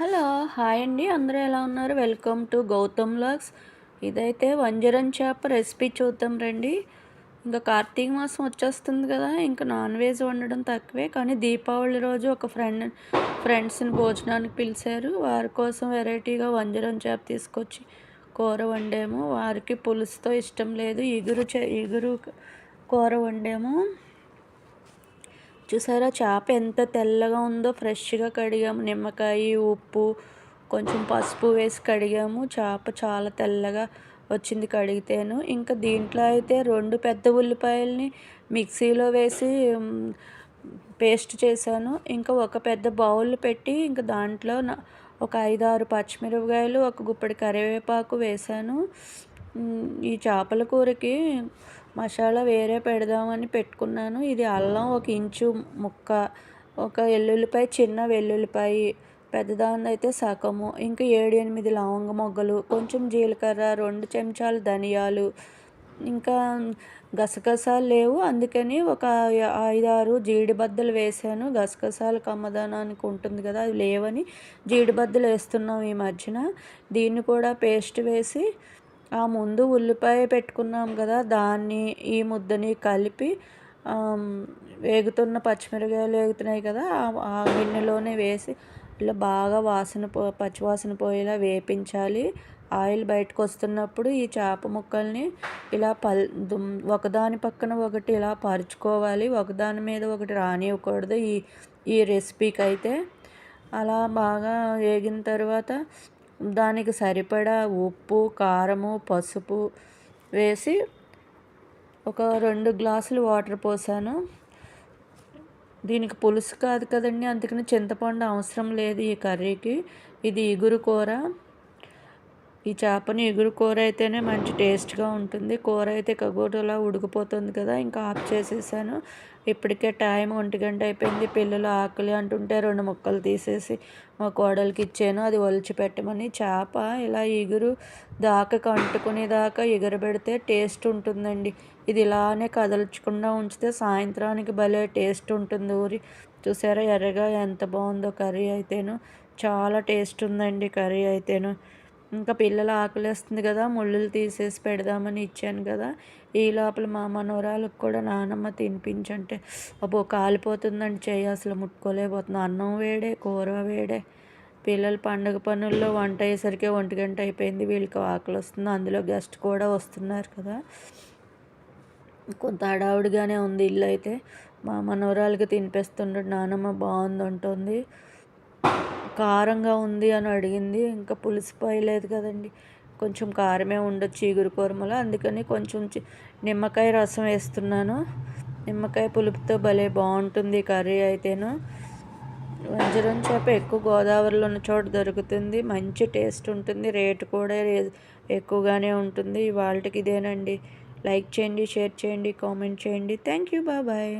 Hello hi అండి. అందరూ ఎలా ఉన్నారు? వెల్కమ్ టు గౌతమ్ లాగ్స్ ఇదైతే వంజరం చేప రెసిపీ చూద్దాం రండి. ఇంకా కార్తీక మాసం వచ్చేస్తుంది కదా ఇంకా నాన్ వెజ్ వండడం తక్కువే. కానీ దీపావళి రోజు ఒక ఫ్రెండ్ ఫ్రెండ్స్ని భోజనానికి పిలిచారు. వారి కోసం వెరైటీగా వంజరం చేప తీసుకొచ్చి కూర వండాము. వారికి పులుసుతో ఇష్టం లేదు. ఇగురు ఇగురు కూర వండాము. చూసారా? చేప ఎంత తెల్లగా ఉందో ఫ్రెష్గా కడిగాము. నిమ్మకాయ ఉప్పు కొంచెం పసుపు వేసి కడిగాము. చేప చాలా తెల్లగా వచ్చింది కడిగితేను. ఇంకా దీంట్లో అయితే రెండు పెద్ద ఉల్లిపాయల్ని మిక్సీలో వేసి పేస్ట్ చేశాను. ఇంకా ఒక పెద్ద బౌల్ పెట్టి ఇంకా దాంట్లో ఒక ఐదు ఆరు పచ్చిమిరపకాయలు ఒక గుప్పడి కరివేపాకు వేశాను. ఈ చేపల కూరకి మసాలా వేరే పెడదామని పెట్టుకున్నాను. ఇది అల్లం ఒక ఇంచు ముక్క ఒక ఎల్లుల్లిపాయ చిన్న వెల్లుల్లిపాయ పెద్దదాన్ని అయితే సగము ఇంకా ఏడు ఎనిమిది లవంగ మొగ్గలు కొంచెం జీలకర్ర రెండు చెంచాలు ధనియాలు ఇంకా గసగసాలు లేవు. అందుకని ఒక ఐదారు జీడిబద్దలు వేసాను. గసగసాలు కమ్మదనానికి ఉంటుంది కదా అది లేవని జీడిబద్దలు వేస్తున్నాం ఈ మధ్యన. దీన్ని కూడా పేస్ట్ వేసి ఆ ముందు ఉల్లిపాయ పెట్టుకున్నాం కదా దాన్ని ఈ ముద్దని కలిపి వేగుతున్న పచ్చిమిరకాయలు వేగుతున్నాయి కదా ఆ గిన్నెలోనే వేసి ఇలా బాగా వాసన పో పచ్చివాసన పోయేలా వేపించాలి. ఆయిల్ బయటకు వస్తున్నప్పుడు ఈ చేప ముక్కల్ని ఇలా పల్ ఒకదాని పక్కన ఒకటి ఇలా పరుచుకోవాలి. ఒకదాని మీద ఒకటి రానివ్వకూడదు ఈ ఈ రెసిపీకి అయితే అలా బాగా వేగిన తర్వాత దానికి సరిపడా ఉప్పు కారము పసుపు వేసి ఒక రెండు గ్లాసులు వాటర్ పోసాను. దీనికి పులుసు కాదు కదండి అందుకని చింతపండు అవసరం లేదు ఈ కర్రీకి. ఇది ఇగురు కూర. ఈ చేపని ఎగురు కూర అయితేనే మంచి టేస్ట్గా ఉంటుంది. కూర అయితే కగోటలా ఉడికిపోతుంది కదా ఇంకా ఆఫ్ చేసేసాను. ఇప్పటికే టైం ఒంటి గంట అయిపోయింది. పిల్లలు ఆకలి అంటుంటే రెండు ముక్కలు తీసేసి మా కోడలికి ఇచ్చాను. అది ఒలిచి పెట్టమని చేప ఇలా ఎగురు దాకా కంటుకునేదాకా పెడితే టేస్ట్ ఉంటుందండి. ఇది ఇలానే కదల్చకుండా ఉంచితే సాయంత్రానికి భలే టేస్ట్ ఉంటుంది ఊరి. చూసారా ఎర్రగా ఎంత బాగుందో కర్రీ అయితేను. చాలా టేస్ట్ ఉందండి కర్రీ అయితేను. ఇంకా పిల్లలు ఆకలిస్తుంది కదా ముళ్ళులు తీసేసి పెడదామని ఇచ్చాను కదా. ఈ లోపల మా మనవరాలకు కూడా నానమ్మ తినిపించంటే అబ్బో కాలిపోతుందండి చెయ్యి అసలు ముట్టుకోలేకపోతుంది అన్నం వేడే కూర వేడే. పిల్లలు పండగ పనుల్లో వంట అయ్యేసరికి ఒంటి గంట అయిపోయింది వీళ్ళకి ఆకలి వస్తుంది. అందులో గెస్ట్ కూడా వస్తున్నారు కదా. కొంత హడావుడిగానే ఉంది ఇల్లు అయితే. మా మనవరాలకి తినిపిస్తుండడు నానమ్మ బాగుంది ఉంటుంది కారంగా ఉంది అని అడిగింది. ఇంకా పులుసు పోయలేదు కదండి. కొంచెం కారమే ఉండొచ్చు చీగురు కూరమలో. అందుకని కొంచెం నిమ్మకాయ రసం వేస్తున్నాను. నిమ్మకాయ పులుపుతో భలే బాగుంటుంది కర్రీ అయితేను. వంజరం చేప ఎక్కువ గోదావరిలో ఉన్న చోట దొరుకుతుంది. మంచి టేస్ట్ ఉంటుంది. రేటు కూడా ఎక్కువగానే ఉంటుంది. వాళ్ళకి ఇదేనండి. లైక్ చేయండి షేర్ చేయండి కామెంట్ చేయండి. Thank you. బాబాయ్